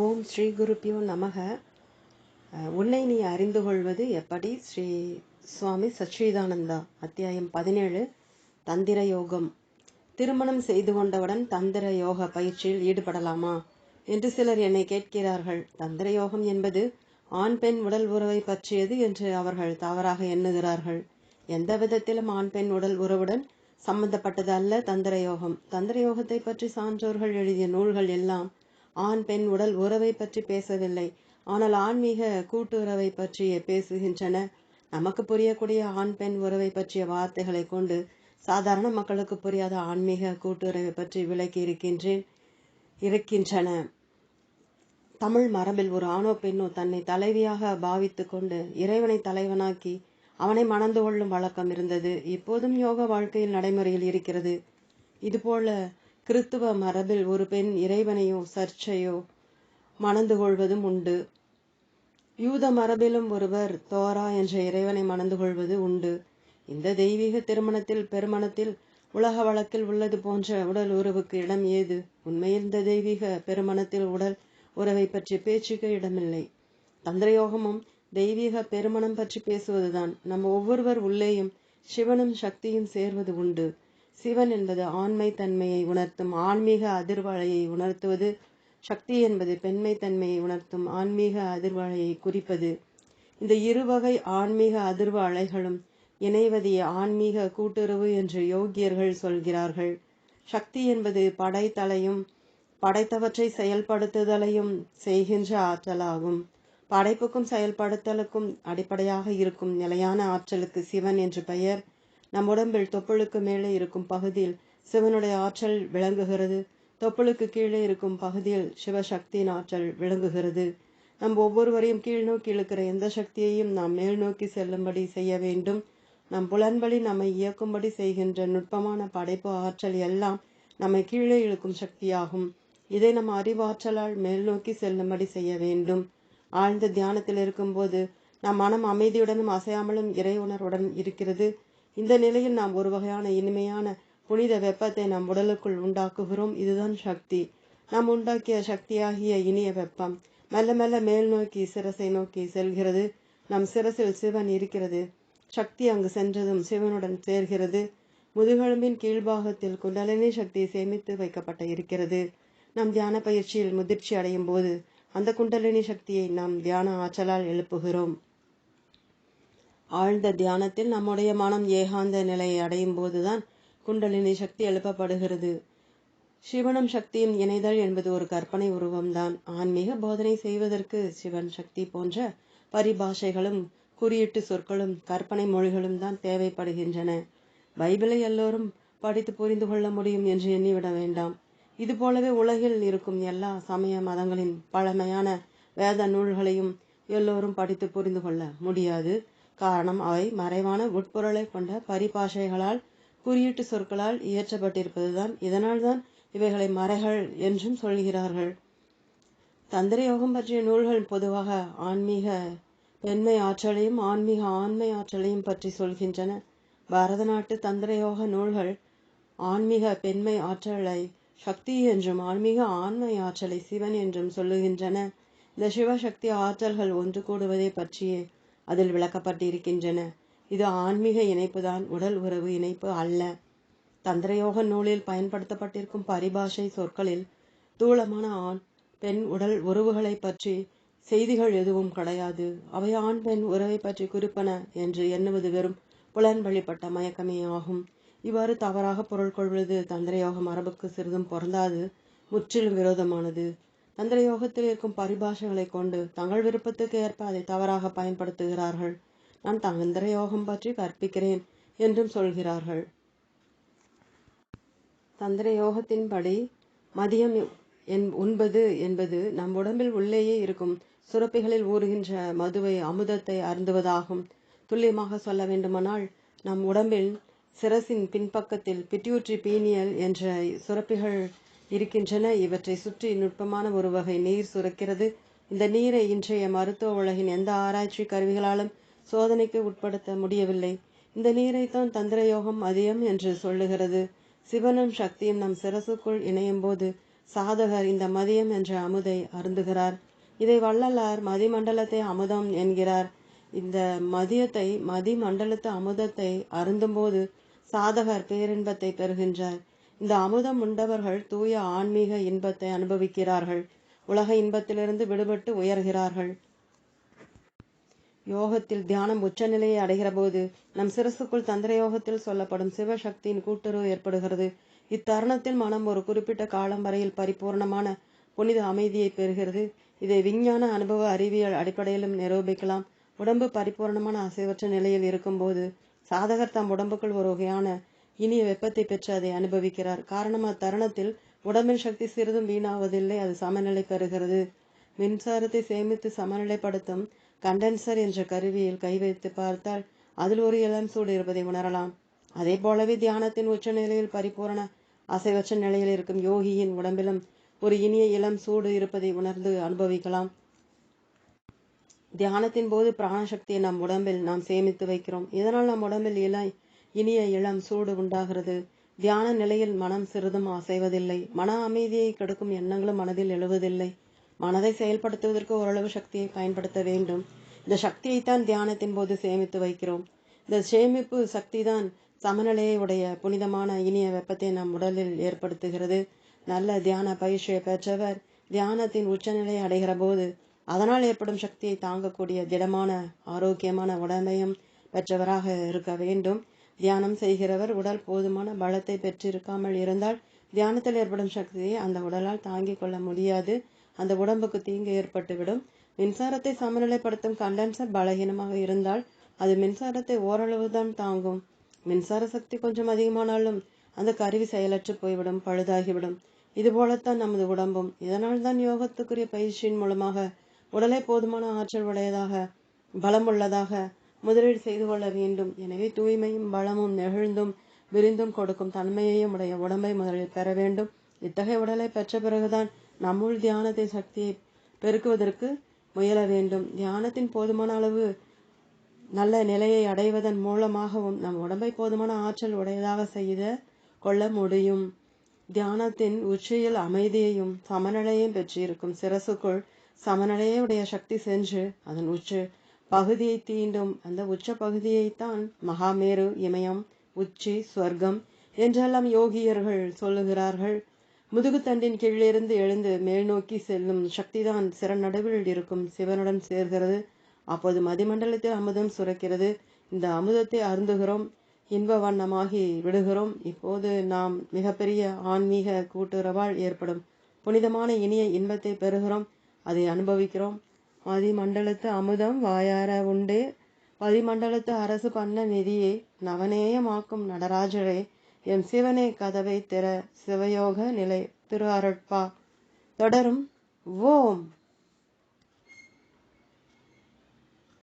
ஓம் ஸ்ரீ குருப்பியோ நமக. உன்னை நீ அறிந்து கொள்வது எப்படி? ஸ்ரீ சுவாமி சச்சிதானந்தா அத்தியாயம் பதினேழு தந்திர யோகம் திருமணம் செய்து கொண்டவுடன் தந்திர யோக பயிற்சியில் ஈடுபடலாமா? என்று சிலர் என்னை கேட்கிறார்கள். தந்திர யோகம் என்பது ஆண் பெண் உடல் உறவை பற்றியது என்று அவர்கள் தவறாக எண்ணுகிறார்கள். எந்த விதத்திலும் ஆண் பெண் உடல் உறவுடன் சம்பந்தப்பட்டது அல்ல தந்திர யோகம் தந்திர யோகத்தை பற்றி சான்றோர்கள் எழுதிய நூல்கள் எல்லாம் ஆண் பெண் உடல் உறவை பற்றி பேசவில்லை. ஆனால் ஆன்மீக கூட்டுறவை பற்றி பேசுகின்றன. நமக்கு புரியக்கூடிய ஆண் பெண் உறவை பற்றிய வார்த்தைகளை கொண்டு சாதாரண மக்களுக்கு புரியாத ஆன்மீக கூட்டுறவை பற்றி விளக்கி இருக்கின்றேன் இருக்கின்றன. தமிழ் மரபில் ஒரு ஆணோ பெண்ணோ தன்னை தலைவியாக பாவித்து கொண்டு இறைவனை தலைவனாக்கி அவனை மணந்து கொள்ளும் வழக்கம் இருந்தது. இப்போதும் யோக வாழ்க்கையில் நடைமுறையில் இருக்கிறது. இதுபோல கிறித்துவ மரபில் ஒரு பெண் இறைவனையோ சர்ச்சையோ மணந்து கொள்வதும் உண்டு. யூத மரபிலும் ஒருவர் தோரா என்ற இறைவனை மணந்து கொள்வது உண்டு. இந்த தெய்வீக திருமணத்தில் பெருமணத்தில் உலக வழக்கில் உள்ளது போன்ற உடல் உறவுக்கு இடம் ஏது? உண்மையில் இந்த தெய்வீக பெருமணத்தில் உடல் உறவை பற்றி பேச்சுக்கு இடமில்லை. தந்திரயோகமும் தெய்வீக பெருமணம் பற்றி பேசுவதுதான். நம்ம ஒவ்வொருவர் உள்ளேயும் சிவனும் சக்தியும் சேர்வது உண்டு. சிவன் என்பது ஆண்மை தன்மையை உணர்த்தும் ஆன்மீக அதிர்வலையை உணர்த்துவது. சக்தி என்பது பெண்மை தன்மையை உணர்த்தும் ஆன்மீக அதிர்வலையை குறிப்பது. இந்த இருவகை ஆன்மீக அதிர்வு அலைகளும் இணைவதைய ஆன்மீக கூட்டுறவு என்று யோகியர்கள் சொல்கிறார்கள். சக்தி என்பது படைத்தலையும் படைத்தவற்றை செயல்படுத்துதலையும் செய்கின்ற ஆற்றலாகும். படைப்புக்கும் செயல்படுத்தலுக்கும் அடிப்படையாக இருக்கும் நிலையான ஆற்றலுக்கு சிவன் என்று பெயர். நம் உடம்பில் தொப்புளுக்கு மேலே இருக்கும் பகுதியில் சிவனுடைய ஆற்றல் விளங்குகிறது. தொப்புளுக்கு கீழே இருக்கும் பகுதியில் சிவசக்தியின் ஆற்றல் விளங்குகிறது. நம் ஒவ்வொருவரையும் கீழ் நோக்கி இழுக்கிற எந்த சக்தியையும் நாம் மேல் நோக்கி செல்லும்படி செய்ய வேண்டும். நம் புலன்படி நம்மை இயக்கும்படி செய்கின்ற நுட்பமான படைப்பு ஆற்றல் எல்லாம் நம்மை கீழே இழுக்கும் சக்தியாகும். இதை நம் அறிவாற்றலால் மேல் நோக்கி செல்லும்படி செய்ய வேண்டும். ஆழ்ந்த தியானத்தில் இருக்கும்போது நம் மனம் அமைதியுடனும் அசையாமலும் இறை உணர்வுடன் இருக்கிறது. இந்த நிலையில் நாம் ஒரு வகையான இனிமையான புனித வெப்பத்தை நம் உடலுக்குள் உண்டாக்குகிறோம். இதுதான் சக்தி. நாம் உண்டாக்கிய சக்தியாகிய இனிய வெப்பம் மெல்ல மெல்ல மேல் நோக்கி சிரசை நோக்கி செல்கிறது. நம் சிரசில் சிவன் இருக்கிறது. சக்தி அங்கு சென்றதும் சிவனுடன் சேர்கிறது. முதுகெலும்பின் கீழ்பாகத்தில் குண்டலினி சக்தி சேமித்து வைக்கப்பட்ட இருக்கிறது. நம் தியான பயிற்சியில் முதிர்ச்சி அடையும் போது அந்த குண்டலினி சக்தியை நாம் தியான ஆற்றலால் எழுப்புகிறோம். ஆழ்ந்த தியானத்தில் நம்முடைய மனம் ஏகாந்த நிலையை அடையும் போதுதான் குண்டலினி சக்தி எழுப்பப்படுகிறது. சிவனும் சக்தியும் இணைதல் என்பது ஒரு கற்பனை உருவம்தான். ஆன்மீக போதனை செய்வதற்கு சிவன் சக்தி போன்ற பரிபாஷைகளும் குறியீட்டு சொற்களும் கற்பனை மொழிகளும் தான் தேவைப்படுகின்றன. பைபிளை எல்லோரும் படித்து புரிந்து கொள்ள முடியும் என்று எண்ணிவிட வேண்டாம். இது போலவே உலகில் இருக்கும் எல்லா சமய மதங்களின் பழமையான வேத நூல்களையும் எல்லோரும் படித்து புரிந்து கொள்ள முடியாது. காரணம் அவை மறைவான உட்பொருளை கொண்ட பரிபாஷைகளால் குறியீட்டு சொற்களால் இயற்றப்பட்டிருப்பதுதான். இதனால்தான் இவைகளை மறைகள் என்றும் சொல்கிறார்கள். தந்திர யோகம் பற்றிய நூல்கள் பொதுவாக ஆன்மீக பெண்மை ஆற்றலையும் ஆன்மீக ஆண்மை ஆற்றலையும் பற்றி சொல்கின்றன. பாரத நாட்டு தந்திர யோக நூல்கள் ஆன்மீக பெண்மை ஆற்றலை சக்தி என்றும் ஆன்மீக ஆண்மை ஆற்றலை சிவன் என்றும் சொல்லுகின்றன. இந்த சிவசக்தி ஆற்றல்கள் ஒன்று கூடுவதை பற்றியே அதில் விளக்கப்பட்டிருக்கின்றன. இது ஆன்மீக இணைப்புதான் உடல் உறவு இணைப்பு அல்ல. தந்திரயோக நூலில் பயன்படுத்தப்பட்டிருக்கும் பரிபாஷை சொற்களில் தூளமான ஆண் பெண் உடல் உறவுகளை பற்றி செய்திகள் எதுவும் கிடையாது. அவை ஆண் பெண் உறவை பற்றி குறிப்பன என்று எண்ணுவது வெறும் புலன் வழிபட்ட மயக்கமே ஆகும். இவ்வாறு தவறாக பொருள் கொள்வது தந்திரயோக மரபுக்கு சிறிதும் பொருந்தாது முற்றிலும் விரோதமானது. தந்திர யோகத்தில் இருக்கும் பரிபாஷைகளை கொண்டு தங்கள் விருப்பத்துக்கு ஏற்ப அதை தவறாக பயன்படுத்துகிறார்கள். நான் தந்திர யோகம் பற்றி கற்பிக்கிறேன் என்றும் சொல்கிறார்கள். தந்திர யோகத்தின்படி மதியம் என் உண்பது என்பது நம் உடம்பில் உள்ளேயே இருக்கும் சுரப்பிகளில் ஊறுகின்ற மதுவை அமுதத்தை அருந்துவதாகும். துல்லியமாக சொல்ல வேண்டுமானால் நம் உடம்பில் சிரசின் பின்பக்கத்தில் பிட்யூட்ரி பீனியல் என்ற சுரப்பிகள் இருக்கின்றன. இவற்றை சுற்றி நுட்பமான ஒரு வகை நீர் சுரக்கிறது. இந்த நீரை இன்றைய மருத்துவ உலகின் எந்த ஆராய்ச்சி கருவிகளாலும் சோதனைக்கு உட்படுத்த முடியவில்லை. இந்த நீரைத்தான் தந்திர யோகம் அதியம் என்று சொல்லுகிறது. சிவனும் சக்தியும் நம் சிரசுக்குள் இணையும் போது சாதகர் இந்த மதியம் என்ற அமுதை அருந்துகிறார். இதை வள்ளலார் மதிமண்டலத்தை அமுதம் என்கிறார். இந்த மதியத்தை மதிமண்டலத்து அமுதத்தை அருந்தும்போது சாதகர் பேரின்பத்தை பெறுகின்றார். இந்த அமுதம் உண்டவர்கள் தூய ஆன்மீக இன்பத்தை அனுபவிக்கிறார்கள். உலக இன்பத்திலிருந்து விடுபட்டு உயர்கிறார்கள். யோகத்தில் தியானம் உச்சநிலையை அடைகிற போது நம் சிரசுக்குள் தந்திர யோகத்தில் சொல்லப்படும் சிவசக்தியின் கூட்டுறவு ஏற்படுகிறது. இத்தருணத்தில் மனம் ஒரு குறிப்பிட்ட காலம் வரையில் பரிபூர்ணமான புனித அமைதியை பெறுகிறது. இதை விஞ்ஞான அனுபவ அறிவியல் அடிப்படையிலும் நிரூபிக்கலாம். உடம்பு பரிபூர்ணமான அசைவற்ற நிலையில் இருக்கும்போது சாதகர் தம் உடம்புக்குள் ஒரு வகையான இனிய வெப்பத்தை பெற்று அதை அனுபவிக்கிறார். காரணம் அத்தருணத்தில் உடம்பின் சக்தி சிறிதும் வீணாவதில்லை. அது சமநிலை பெறுகிறது மின்சாரத்தை சேமித்து சமநிலைப்படுத்தும் கண்டென்சர் என்ற கருவியில் கை வைத்து பார்த்தால் அதில் ஒரு இளம் சூடு இருப்பதை உணரலாம். அதே போலவே தியானத்தின் உச்ச நிலையில் பரிபூரண அசைவற்ற நிலையில் இருக்கும் யோகியின் உடம்பிலும் ஒரு இனிய இளம் சூடு இருப்பதை உணர்ந்து அனுபவிக்கலாம். தியானத்தின் போது பிராணசக்தியை நம் உடம்பில் நாம் சேமித்து வைக்கிறோம். இதனால் நம் உடம்பில் இள இனிய இளம் சூடு உண்டாகிறது. தியான நிலையில் மனம் சிறிதும் அசைவதில்லை. மன அமைதியை கெடுக்கும் எண்ணங்களும் மனதில் எழுவதில்லை. மனதை செயல்படுத்துவதற்கு ஓரளவு சக்தியை பயன்படுத்த வேண்டும். இந்த சக்தியைத்தான் தியானத்தின் போது சேமித்து வைக்கிறோம். இந்த சேமிப்பு சக்தி தான் சமநிலையை உடைய புனிதமான இனிய வெப்பத்தை நம் உடலில் ஏற்படுத்துகிறது. நல்ல தியான பயிற்சியை பெற்றவர் தியானத்தின் உச்சநிலை அடைகிற போது அதனால் ஏற்படும் சக்தியை தாங்கக்கூடிய திடமான ஆரோக்கியமான உடம்பையும் பெற்றவராக இருக்க வேண்டும். தியானம் செய்கிறவர் உடல் போதுமான பலத்தை பெற்றிருக்காமல் இருந்தால் தியானத்தில் ஏற்படும் சக்தியை அந்த உடலால் தாங்கிக் கொள்ள முடியாது. அந்த உடம்புக்கு தீங்கு ஏற்பட்டுவிடும். மின்சாரத்தை சமநிலைப்படுத்தும் கண்டென்சர் பலகீனமாக இருந்தால் அது மின்சாரத்தை ஓரளவு தான் தாங்கும். மின்சார சக்தி கொஞ்சம் அதிகமானாலும் அந்த கருவி செயலற்று போய்விடும் பழுதாகிவிடும். இது போலத்தான் நமது உடம்பும். இதனால் தான் யோகத்துக்குரிய பயிற்சியின் மூலமாக உடலை போதுமான ஆற்றல் உடையதாக பலம் உள்ளதாக முதலீடு செய்து கொள்ள வேண்டும். எனவே தூய்மையும் பலமும் நெகிழ்ந்தும் விரிந்தும் கொடுக்கும் தன்மையையும் உடைய உடம்பை முதலில் பெற வேண்டும். இத்தகைய உடலை பெற்ற பிறகுதான் நம்முள் தியானத்தை சக்தியை பெருக்குவதற்கு முயல வேண்டும். தியானத்தின் போதுமான அளவு நல்ல நிலையை அடைவதன் மூலமாகவும் நம் உடம்பை போதுமான ஆற்றல் உடையதாக செய்த கொள்ள முடியும். தியானத்தின் உச்சியில் அமைதியையும் சமநிலையும் பெற்றிருக்கும் சிரசுக்குள் சமநிலையை உடைய சக்தி சென்று அதன் உச்சு பகுதியை தீண்டும் அந்த உச்ச பகுதியைத்தான் மகாமேரு இமயம் உச்சி ஸ்வர்க்கம் என்றெல்லாம் யோகியர்கள் சொல்லுகிறார்கள். முதுகுத்தண்டின் கீழிருந்து எழுந்து மேல் நோக்கி செல்லும் சக்திதான் சிறநடுவில் இருக்கும் சிவனுடன் சேர்கிறது. அப்போது மதிமண்டலத்தில் அமுதம் சுரக்கிறது. இந்த அமுதத்தை அருந்துகிறோம் இன்ப வண்ணமாகி விடுகிறோம். இப்போது நாம் மிகப்பெரிய ஆன்மீக கூட்டுறவால் ஏற்படும் புனிதமான இனிய இன்பத்தை பெறுகிறோம். அதை அனுபவிக்கிறோம். மதிமண்டலத்து அமுதம் வாயார உண்டு. பதிமண்டலத்து அரசு பண்ண நிதியை நவநேயமாக்கும் நடராஜரே எம் சிவனே கதவை திற சிவயோக நிலை திரு அருட்பா தொடரும் ஓம்.